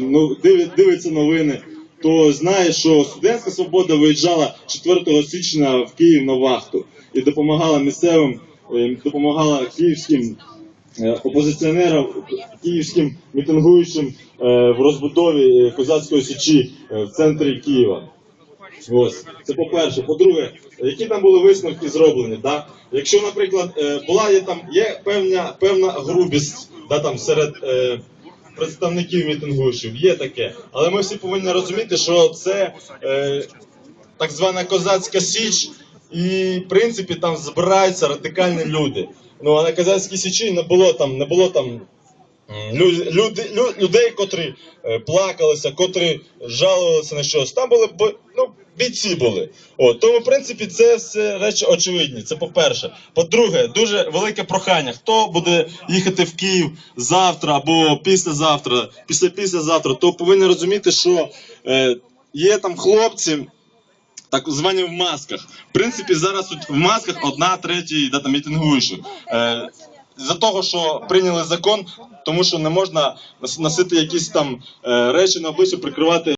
ну, диви- дивиться новини, то знає, що студентська свобода виїжджала 4 січня в Київ на вахту і допомагала місцевим, е, допомагала київським е, опозиціонерам, київським мітингуючим е, в розбудові е, козацької січі е, в центрі Києва. Ось це по-перше. По-друге, які там були висновки зроблені? Да? Якщо, наприклад, е, була є там є певна певна грубість да, там серед е, представників мітингуючих, є таке. Але ми всі повинні розуміти, що це е, так звана козацька січ, і в принципі там збираються радикальні люди. Ну а на козацькій січі не було там, не було там м, лю- люди, людей, котрі е, плакалися, котрі жалувалися на щось. Там були ну, бійці були. От, тому, в принципі, це все речі очевидні. Це по-перше. По-друге, дуже велике прохання. Хто буде їхати в Київ завтра або післязавтра, після післязавтра, то повинні розуміти, що е, є там хлопці. Так звані в масках. В принципі, зараз тут в масках одна третя да, там, мітингуючих. Е, за того, що прийняли закон, тому що не можна носити якісь там е, речі на обличчя, прикривати